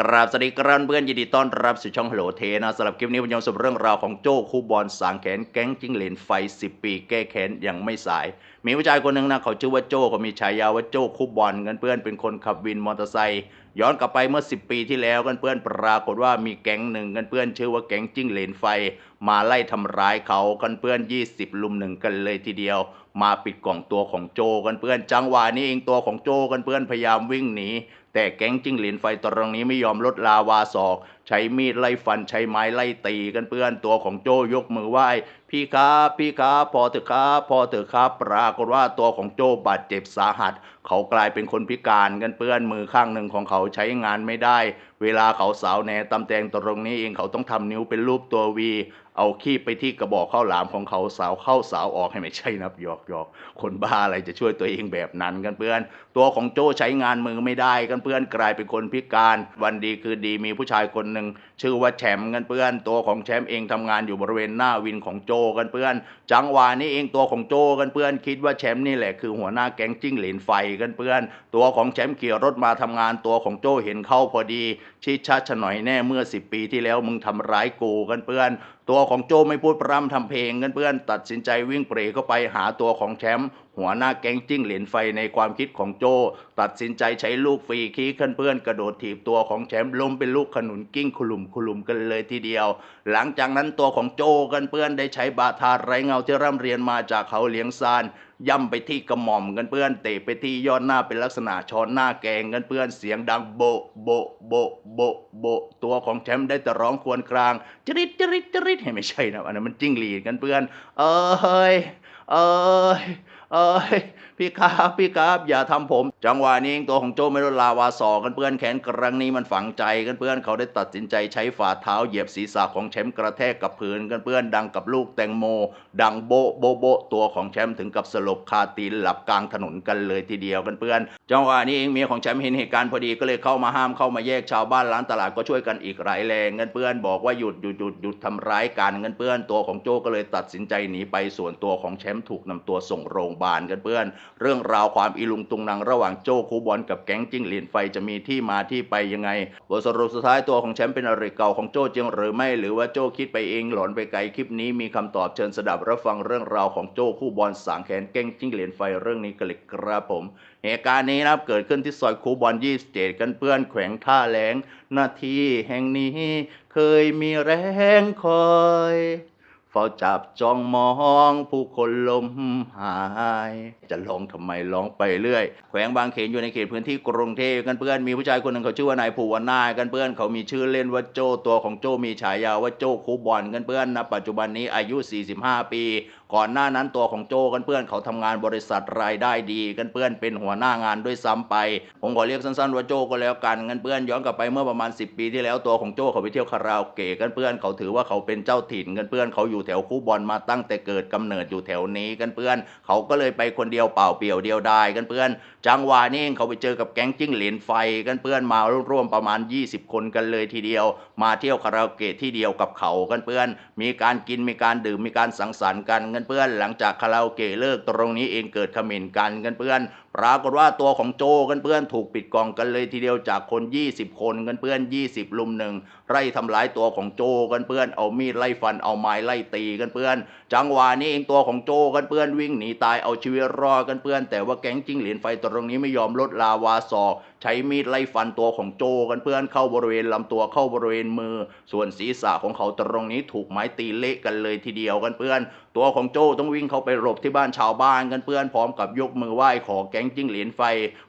กราบสวัสดีครับเพื่อนยินดีต้อนรับสู่ช่องฮัลโหลเทนะสำหรับคลิปนี้ผมจะมาสรุปเรื่องราวของโจ้คู่บอลสางแขนแก๊งจิ้งเหลนไฟ 10 ปี แก้แค้นยังไม่สาย มีผู้ชายคนหนึ่งนะเขาชื่อว่าโจ้ก็มีฉายาว่าโจ้คู่บอลกันเพื่อนเป็นคนขับวินมอเตอร์ไซค์ ย้อนกลับไปเมื่อ 10 ปีที่แล้วกันเพื่อนปรากฏว่ามีแก๊งหนึ่งกันเพื่อนชื่อว่าแก๊งจิ้งเหลนไฟ มาไล่ทำร้ายเขากันเพื่อน 20 ลุมหนึ่งกันเลยทีเดียว มาปิดกล่องตัวของโจกันเพื่อนจังหวะนี้เองตัวของโจกันเพื่อนพยายามวิ่งหนีแต่แก๊งจิ้งเหรนไฟตรงนี้ไม่ยอมลดลาวาศอกใช้มีดไล่ฟันใช้ไม้ไล่ตีกันเพื่อนตัวของโจยกมือไหว้พี่ครับพี่ครับพอเถอะครับพอเถอะครับ ปรากฏว่าตัวของโจบาดเจ็บสาหัส เขากลายเป็นคนพิการกันเพื่อนมือข้างหนึ่งของเขาใช้งานไม่ได้ เวลาเขาสาวแหนตำแตงตรงนี้เองเขาต้องทำนิ้วเป็นรูปตัววี เอาขี้ไปที่กระบอกข้าวหลามของเขาสาวเข้าสาวออกให้ไม่ใช่นับหยอกหยอกคนบ้าอะไรจะช่วยตัวเองแบบนั้นกันเพื่อน ตัวของโจใช้งานมือไม่ได้กันเพื่อนกลายเป็นคนพิการ วันดีคือดีมีผู้ชายคนหนึ่งชื่อว่าแชมป์กันเพื่อน ตัวของแชมป์เองทำงานอยู่บริเวณหน้าวินของโจกันเพื่อน จังหวะนี้เองตัวของโจกันเพื่อน คิดว่าแชมป์นี่แหละคือหัวหน้าแก๊งจิ้งเหลนไฟกันเพื่อน ตัวของแชมป์ขี่รถมาทำงานตัวของโจเห็นเข้าพอดีชิดชัดฉะหน่อยแน่เมื่อสิบปีที่แล้วมึงทำร้ายกูกันเพื่อน ตัวของโจไม่พูดพร่ำทำเพลงกันเพื่อนตัดสินใจวิ่งเปรเข้าไปหาตัวของแชมป์หัวหน้าแก๊งจิ้งเหรียญไฟในความคิดของโจ ตัดสินใจใช้ลูกฟรีคีขึ้นเพื่อนกระโดดถีบตัวของแชมป์ล้มเป็นลูกขนุนกิ้งคุลุมคุลุมกันเลยทีเดียว หลังจากนั้นตัวของโจกันเพื่อนได้ใช้บาทาไรเงาที่ร่ำเรียนมาจากเขาเลี้ยงซานย่ำไปที่กระหม่อมกันเพื่อนเตะไปที่ยอดหน้าเป็นลักษณะช้อนหน้าแกงกันเพื่อนเสียงดังโบโบโบโบโบตัวของแชมป์ได้แต่ร้องครวญครางจริดจริดจริไม่ใช่นะอันนั้นมันจิ้งหรีดกันเพื่อน เอ้ยเอ้ย เอ้ยพี่ครับพี่ครับอย่าทำผม จังหวะนี้เองตัวของโจไม่ลดลาวาสอกันเพื่อนแขนครั้งนี้มันฝังใจกันเพื่อนเขาได้ตัดสินใจใช้ฝ่าเท้าเหยียบศีรษะของแชมป์กระแทกกับพื้นกันเพื่อนดังกับลูกแตงโม ดังโบโบโบตัวของแชมป์ถึงกับสลบคาตีนหลับกลางถนนกันเลยทีเดียวกันเพื่อน จังหวะนี้เองเมียของแชมป์เห็นเหตุการณ์พอดีก็เลยเข้ามาห้ามเข้ามาแยกชาวบ้านร้านตลาดก็ช่วยกันอีกหลายแรงกันเพื่อนบอกว่าหยุดหยุดหยุดหยุดทำร้ายกันกันเพื่อนตัวของโจก็เลยตัดสินใจหนีไปส่วนตัวของแชมป์ถูกนำตัวส่งโรงพยาบาลกันเพื่อน เรื่องราวความอีลุงตุงนางระหว่างโจ้คูบอลกับแก๊งจิ้งหรีดไฟจะมีที่มาที่ไปยังไงบทสรุปสุดท้ายตัวของแชมป์เป็นอริเก่าของโจ้จริงหรือไม่หรือว่าโจ้คิดไปเองหลอนไปไกลคลิปนี้มีคำตอบเชิญสดับรับฟังเรื่องราวของโจ้คู่บอลสางแขนแก๊งจิ้งหรีดไฟเรื่องนี้กันเลยครับผมเหตุการณ์นี้นะครับเกิดขึ้นที่ซอยคูบอลยี่สิบเจ็ดกันเพื่อนแขวงท่าแหลงนาทีแห่งนี้เคยมีแรงคอย เฝ้าจับจ้องมองผู้คนลมหาย จะร้องทำไมร้องไปเรื่อย แขวงบางเขนอยู่ในเขตพื้นที่กรุงเทพกันเพื่อนมีผู้ชายคนหนึ่งเขาชื่อว่านายภูวนาถกันเพื่อนเขามีชื่อเล่นว่าโจตัวของโจมีฉายาว่าโจคูบอลกันเพื่อนณปัจจุบันนี้อายุ 45 ปี ก่อนหน้านั้นตัวของโจกันเพื่อนเขาทำงานบริษัทรายได้ดีกันเพื่อนเป็นหัวหน้างานด้วยซ้ำไป ผมขอเรียกสั้นๆว่าโจก็แล้วกันกันเพื่อนย้อนกลับไปเมื่อประมาณ 10 ปีที่แล้วตัวของโจเขาไปเที่ยวคาราโอเกะกันเพื่อนเขาถือว่าเขาเป็นเจ้าถิ่นกันเพื่อนเขาอยู่แถวคู่บอลมาตั้งแต่เกิดกำเนิดอยู่แถวนี้กันเพื่อน เขาก็เลยไปคนเดียวเปล่าเปลี่ยวเดียวดายกันเพื่อน จังหวะนี้เองเขาไปเจอกับแก๊งจิ้งเหลนไฟกันเพื่อนมาร่วมๆประมาณ 20 คนกันเลยทีเดียว มาเที่ยวคาราโอเกะที่เดียวกับเขากันเพื่อน มีการกินมีการดื่มมีการสังสรรค์กันกันเพื่อน หลังจากคาราโอเกะเลิกตรงนี้เองเกิดขม่นกันกันเพื่อน ปรากฏว่าตัวของโจกันเพื่อนถูกปิดกองกันเลยทีเดียวจากคน 20 คนกันเพื่อน 20 ลุมหนึ่งไล่ทำร้ายตัวของโจกันเพื่อนเอามีดไล่ฟันเอาไม้ไล่ตีกันเพื่อน จังหวะนี้เองตัวของโจกันเพื่อนวิ่งหนีตายเอาชีวิตรอดกันเพื่อน แต่ว่าแก๊งจิ้งเหลียญไฟตรงนี้ไม่ยอมลดลาวาศอก ใช้มีดไล่ฟันตัวของโจกันเพื่อนเข้าบริเวณลำตัวเข้าบริเวณมือ ส่วนศีรษะของเขาตรงนี้ถูกไม้ตีเละกันเลยทีเดียวกันเพื่อน ตัวของโจต้องวิ่งเข้าไปหลบที่บ้านชาวบ้านกันเพื่อนพร้อมกับยกมือไหว้ขอแก๊งจิ้งเหรียญไฟ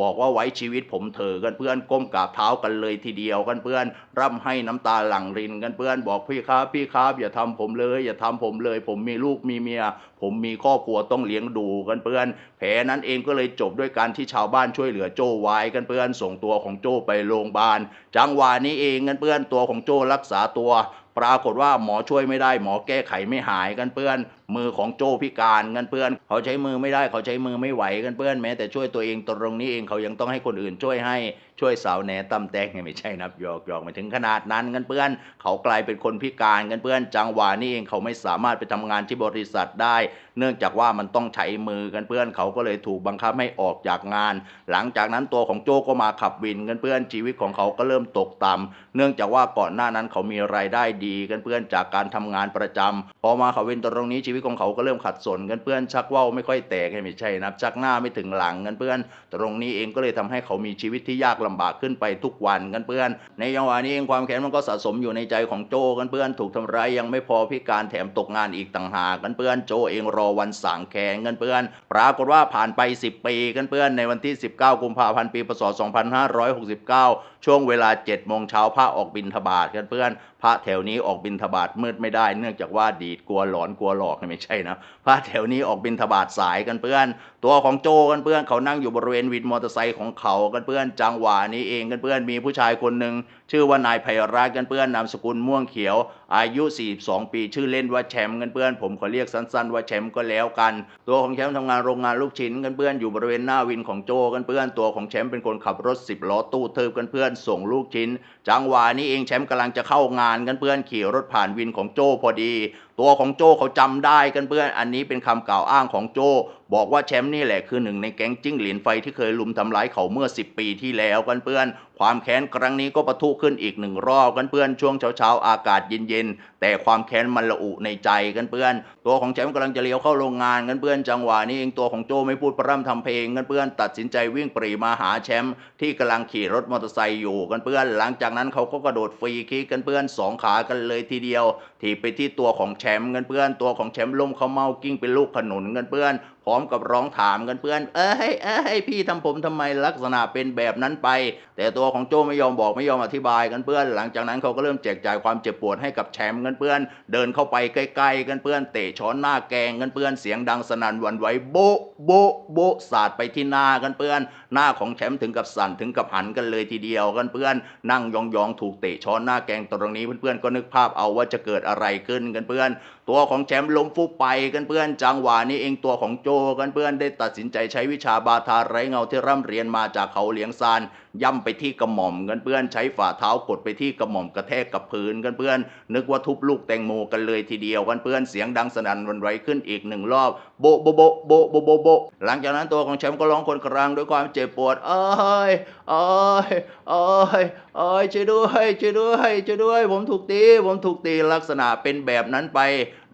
บอกว่าไว้ชีวิตผมเถอะกันเพื่อนก้มกราบเท้ากันเลยทีเดียวกันเพื่อน ร่ำให้น้ำตาหลั่งรินกันเพื่อนบอกพี่ครับพี่ครับอย่าทำผมเลย อย่าทำผมเลย ผมมีลูกมีเมีย ผมมีครอบครัวต้องเลี้ยงดูกันเพื่อน แผลนั้นเองก็เลยจบด้วยการที่ชาวบ้านช่วยเหลือโจ้ไว้กันเพื่อนส่งตัวของโจ้ไปโรงพยาบาล จังหวะนี้เองกันเพื่อนตัวของโจ้รักษาตัว ปรากฏว่าหมอช่วยไม่ได้หมอแก้ไขไม่หายกันเพื่อน มือของโจพิการกันเพื่อน เขาใช้มือไม่ได้เขาใช้มือไม่ไหวกันเพื่อนแม้ แต่ช่วยตัวเองตรงนี้เองเขายังต้องให้คนอื่นช่วยให้ช่วยสาวแหนตำแตงไม่ใช่นับหยอกหยอกไม่ถึงขนาดนั้นกันเพื่อน เขากลายเป็นคนพิการกันเพื่อน จังหวะนี้เองเขาไม่สามารถไปทำงานที่บริษัทได้ เนื่องจากว่ามันต้องใช้มือกันเพื่อนเขาก็เลยถูกบังคับให้ออกจากงาน หลังจากนั้นตัวของโจก็มาขับวินกันเพื่อนชีวิตของเขาก็เริ่มตกต่ำเนื่องจากว่าก่อนหน้านั้นเขามีรายได้ดีกันเพื่อนจากการทำงานประจำพอมาขับวินตรงนี้ชีวิตวิตของเขาก็เริ่มขัดสนกันเพื่อนชักว่าวไม่ค่อยแตกให้ไม่ใช่นับชักหน้าไม่ถึงหลังกันเพื่อน ตรงนี้เองก็เลยทำให้เขามีชีวิตที่ยากลำบากขึ้นไปทุกวันกันเพื่อน ในจังหวะนี้เองความแค้นมันก็สะสมอยู่ในใจของโจกันเพื่อนถูกทำร้ายยังไม่พอพิการแถมตกงานอีกต่างหากกันเพื่อนโจเองรอวันสางแค้นกันเพื่อน ปรากฏว่าผ่านไป 10 ปีกันเพื่อนในวันที่ 19 กุมภาพันธ์ปีพศ 2569 ช่วงเวลา7โมงเช้าพระออกบินทบาทกันเพื่อน พระแถวนี้ออกบินทบาทมืดไม่ได้เนื่องจากว่าดีดกลัวหลอนกลัวหลอกไม่ใช่นะพระแถวนี้ออกบินทบาทสายกันเพื่อน ตัวของโจกันเพื่อนเขานั่งอยู่บริเวณวินมอเตอร์ไซค์ของเขากันเพื่อนจังหวะนี้เองกันเพื่อนมีผู้ชายคนหนึ่งชื่อว่านายไพรัตกันเพื่อนนามสกุลม่วงเขียว อายุ 42 ปีชื่อเล่นว่าแชมป์กันเพื่อนผมขอเรียกสั้น ๆ ว่าแชมป์ก็แล้วกัน ตัวของแชมป์ทำงานโรงงานลูกชิ้นกันเพื่อนอยู่บริเวณหน้าวินของโจกันเพื่อนตัวของแชมป์เป็นคนขับรถ 10 ล้อตู้เทิบกันเพื่อนส่งลูกชิ้น จังหวะนี้เองแชมป์กำลังจะเข้างานกันเพื่อนขี่รถผ่านวินของโจพอดี ตัวของโจเขาจำได้กันเพื่อนอันนี้เป็นคำกล่าวอ้างของโจบอกว่าแชมป์นี่แหละคือหนึ่งในแก๊งจิ้งหรีดไฟที่เคยลุมทำร้ายเขาเมื่อ 10 ปีที่แล้วกันเพื่อน ความแค้นครั้งนี้ก็ปะทุขึ้นอีกหนึ่งรอบกันเพื่อนช่วงเช้าๆอากาศเย็นๆแต่ความแค้นมันระอุในใจกันเพื่อน ตัวของแชมป์กำลังจะเลี้ยวเข้าโรงงานกันเพื่อนจังหวะนี้เองตัวของโจไม่พูดพร่ำทำเพลงกันเพื่อนตัดสินใจวิ่งปรีมาหาแชมป์ที่กำลังขี่รถมอเตอร์ไซค์อยู่กันเพื่อน หลังจากนั้นเขาก็กระโดดฟรีคิกกันเพื่อนสองขากันเลยทีเดียวถีบไปที่ตัวของแชมป์กันเพื่อนตัวของแชมป์ล้มเขาเมากิ้งเป็นลูกขนุนกันเพื่อน พร้อมกับร้องถามกันเพื่อน เอ้ยเอ้ยพี่ทำผมทำไมลักษณะเป็นแบบนั้นไป แต่ตัวของโจไม่ยอมบอกไม่ยอมอธิบายกันเพื่อน หลังจากนั้นเขาก็เริ่มแจกจ่ายความเจ็บปวดให้กับแชมป์กันเพื่อน เดินเข้าไปใกล้ๆกันเพื่อน เตะช้อนหน้าแกงกันเพื่อนเสียงดังสนั่นหวั่นไหวโบะโบะโบะสาดไปที่หน้ากันเพื่อน หน้าของแชมป์ถึงกับสั่นถึงกับหันกันเลยทีเดียวกันเพื่อน นั่งยองๆถูกเตะช้อนหน้าแกงตรงนี้เพื่อนๆก็นึกภาพเอาว่าจะเกิดอะไรขึ้นกันเพื่อน ตัวของแชมป์ล้มฟุบไปกันเพื่อน จังหวะนี้เองตัวของโจกันเพื่อนได้ตัดสินใจใช้วิชาบาทาไรเงาที่ร่ำเรียนมาจากเขาเหลียงซานย่ำไปที่กระหม่อมกันเพื่อนใช้ฝ่าเท้ากดไปที่กระหม่อมกระแทกกับพื้นกันเพื่อน นึกว่าทุบลูกแตงโมกันเลยทีเดียวกันเพื่อนเสียงดังสนั่นวันไหวขึ้นอีกหนึ่งรอบโบโบโบโบโบโบโบหลังจากนั้นตัวของแชมป์ก็ร้องคนกลางด้วยความเจ็บปวดเอ้ยเอ้ยเอ้ยเอ้ยช่วยด้วยช่วยด้วยช่วยด้วย ผมถูกตี ผมถูกตีลักษณะเป็นแบบนั้นไป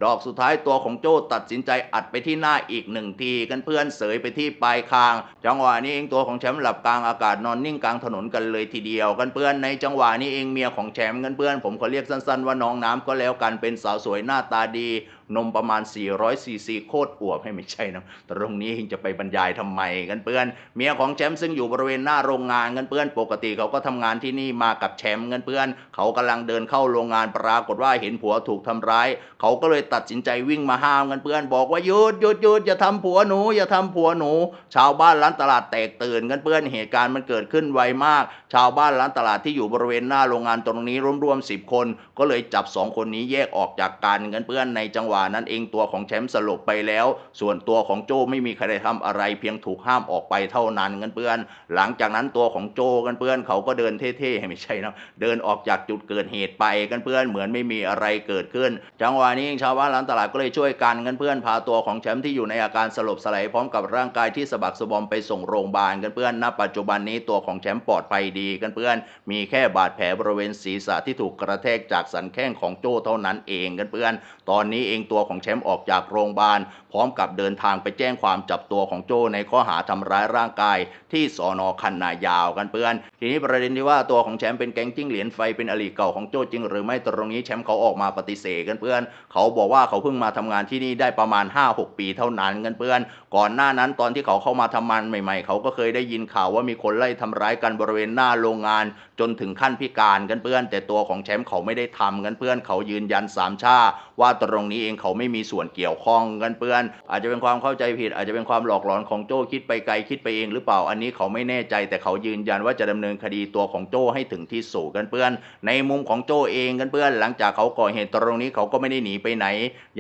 ดอกสุดท้ายตัวของโจ้ตัดสินใจอัดไปที่หน้าอีกหนึ่งทีกันเพื่อนเสยไปที่ปลายคาง จังหวะนี้เองตัวของแชมป์หลับกลางอากาศนอนนิ่งกลางถนนกันเลยทีเดียวกันเพื่อนในจังหวะนี้เองเมียของแชมป์กันเพื่อนผมขอเรียกสั้นๆว่าน้องน้ำก็แล้วกันเป็นสาวสวยหน้าตาดี นมประมาณ 400ซีซีโคตรอวบให้ไม่ใช่นะแต่ตรงนี้จะไปบรรยายทำไมกันเพื่อน เมียของแชมป์ซึ่งอยู่บริเวณหน้าโรงงานกันเพื่อน ปกติเขาก็ทำงานที่นี่มากับแชมป์กันเพื่อน เขากำลังเดินเข้าโรงงานปรากฏว่าเห็นผัวถูกทำร้าย เขาก็เลยตัดสินใจวิ่งมาห้ามกันเพื่อน บอกว่าหยุดหยุดหยุดอย่าทำผัวหนู อย่าทำผัวหนู ชาวบ้านร้านตลาดแตกตื่นกันเพื่อนเหตุการณ์มันเกิดขึ้นไวมาก ชาวบ้านร้านตลาดที่อยู่บริเวณหน้าโรงงานตรงนี้รวมๆสิบคน ก็เลยจับสองคนนี้แยกออกจากกันกันเพื่อนในจังหวะนั้นเองตัวของแชมป์สลบไปแล้ว ส่วนตัวของโจไม่มีใครได้ทำอะไรเพียงถูกห้ามออกไปเท่านั้นกันเพื่อน หลังจากนั้นตัวของโจกันเพื่อนเขาก็เดินเท่ๆไม่ใช่นะเดินออกจากจุดเกิดเหตุไปกันเพื่อนเหมือนไม่มีอะไรเกิดขึ้น จังหวะนี้ชาวบ้านร้านตลาดก็เลยช่วยกันกันเพื่อนพาตัวของแชมป์ที่อยู่ในอาการสลบสลายพร้อมกับร่างกายที่สะบักสะบอมไปส่งโรงพยาบาลกันเพื่อนณปัจจุบันนี้ตัวของแชมป์ปลอดภัยดีกันเพื่อน มีแค่บาดแผลบริเวณศีรษะที่ถูกกระแทกจากสันแข้งของโจเท่านั้นเองกันเพื่อน ตอนนี้เองตัวของแชมป์ออกจากโรงพยาบาล พร้อมกับเดินทางไปแจ้งความจับตัวของโจในข้อหาทำร้ายร่างกาย ที่สอนอคันนายาวกันเพื่อน ทีนี้ประเด็นที่ว่าตัวของแชมป์เป็นแก๊งจิ้งเหรียญไฟเป็นอลีเก่าของโจจริง หรือไม่ตรงนี้แชมป์เขาออกมาปฏิเสธกันเพื่อน เขาบอกว่าเขาเพิ่งมาทำงานที่นี่ได้ประมาณ 5-6 ปีเท่านั้นกันเพื่อน ก่อนหน้านั้นตอนที่เขาเข้ามาทำงานใหม่ ๆ เขาก็เคยได้ยินข่าวว่ามีคนไล่ทำร้ายกันบริเวณหน้าโรงงาน จนถึงขั้นพิการกันเพื่อน แต่ตัวของแชมป์เขาไม่ได้ทำกันเพื่อน เขายืนยันสามชาว่าตรงนี้เององเขาไม่มีส่วนเกี่ยวข้องกันเพื่อน อาจจะเป็นความเข้าใจผิด อาจจะเป็นความหลอกหลอนของโจ้คิดไปไกลคิดไปเองหรือเปล่าอันนี้เขาไม่แน่ใจแต่เขายืนยันว่าจะดำเนินคดีตัวของโจ้ให้ถึงที่สุดกันเพื่อน ในมุมของโจ้เองกันเพื่อน หลังจากเขาก่อเหตุตรงนี้เขาก็ไม่ได้หนีไปไหน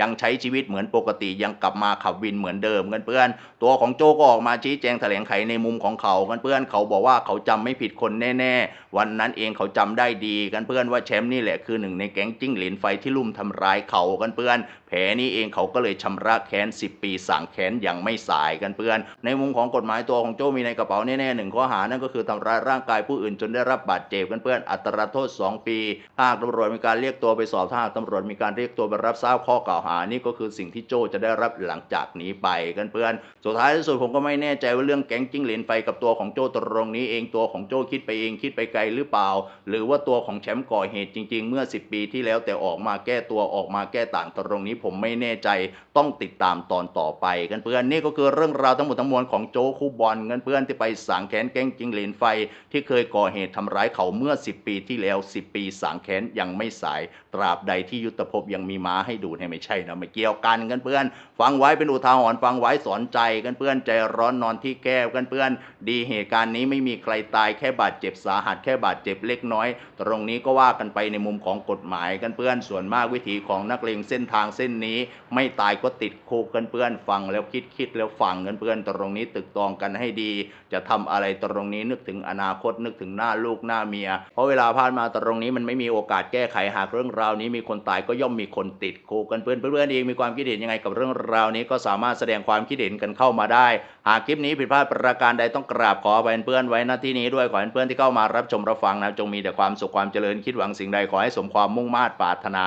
ยังใช้ชีวิตเหมือนปกติยังกลับมาขับวินเหมือนเดิมกันเพื่อน ตัวของโจ้ก็ออกมาชี้แจงแถลงไขในมุมของเขากันเพื่อน เขาบอกว่าเขาจำไม่ผิดคนแน่ๆ วันนั้นเองเขาจำได้ดีกันเพื่อนว่าแชมป์นี่แหละคือหนึ่งในแก๊งจิ้งหรีดไฟที่ลุ่มทำร้ายเขากันเพื่อน ผลนี้เองเขาก็เลยชำระแค้น 10 ปีสั่งแค้นอยังไม่สายกันเพื่อน ในมุมของกฎหมายตัวของโจมีในกระเป๋าแน่ๆหนึ่งข้อหานั่นก็คือทำร้ายร่างกายผู้อื่นจนได้รับบาดเจ็บกันเพื่อนอัตราโทษ 2 ปีหากตำรวจมีการเรียกตัวไปสอบถ้าหากตำรวจมีการเรียกตัวไปรับทราบข้อกล่าวหานี่ก็คือสิ่งที่โจจะได้รับหลังจากนี้ไปกันเพื่อน สุดท้ายที่สุดผมก็ไม่แน่ใจว่าเรื่องแก๊งจิ้งเหลนไฟกับตัวของโจตรงนี้เองตัวของโจคิดไปเองคิดไปไกลหรือเปล่า หรือว่าตัวของแชมป์ก่อเหตุจริง ๆ เมื่อ 10 ปีที่แล้วแต่ออกมาแก้ตัวออกมาแก้ต่างตรงนี้ผมไม่แน่ใจต้องติดตามตอนต่อไปกันเพื่อนนี่ก็คือเรื่องราวทั้งหมดทั้งมวลของโจคู่บอลกันเพื่อนที่ไปสางแค้นแก๊งจิงเหลนไฟ ที่เคยก่อเหตุทำร้ายเขาเมื่อ 10 ปีที่แล้ว 10 ปีสางแค้นยังไม่สายตราบใดที่ยุทธภพยังมีม้าให้ดูให้ไม่ใช่นะไม่เกี่ยวกันกันเพื่อน ฟังไว้เป็นอุทาหรณ์ฟังไว้สอนใจกันเพื่อนใจร้อนนอนที่แก้วกันเพื่อน ดีเหตุการณ์นี้ไม่มีใครตายแค่บาดเจ็บสาหัสแค่บาดเจ็บเล็กน้อย ตรงนี้ก็ว่ากันไปในมุมของกฎหมายกันเพื่อนส่วนมากวิถีของนักเลงเส้นทางเส้นนี้ ไม่ตายก็ติดคุกกันเพื่อนฟังแล้วคิดคิดแล้วฟังกันเพื่อนตรงนี้ตึกตองกันให้ดี จะทำอะไรตรงนี้นึกถึงอนาคตนึกถึงหน้าลูกหน้าเมีย เพราะเวลาผ่านมาตรงนี้มันไม่มีโอกาสแก้ไขหากเรื่องราวนี้มีคนตายก็ย่อมมีคนติดคุกกันเพื่อนเพื่อนเองมีความคิดเห็นยังไงกับเรื่องราวนี้ก็สามารถแสดงความคิดเห็นกันเข้ามาได้ หากคลิปนี้ผิดพลาดประการใดต้องกราบขออภัยเพื่อนไว้ณที่นี้ด้วยขอให้เพื่อนที่เข้ามารับชมรับฟังนะจงมีแต่ความสุขความเจริญคิดหวังสิ่งใดขอให้สมความมุ่งมา่ปรารถนา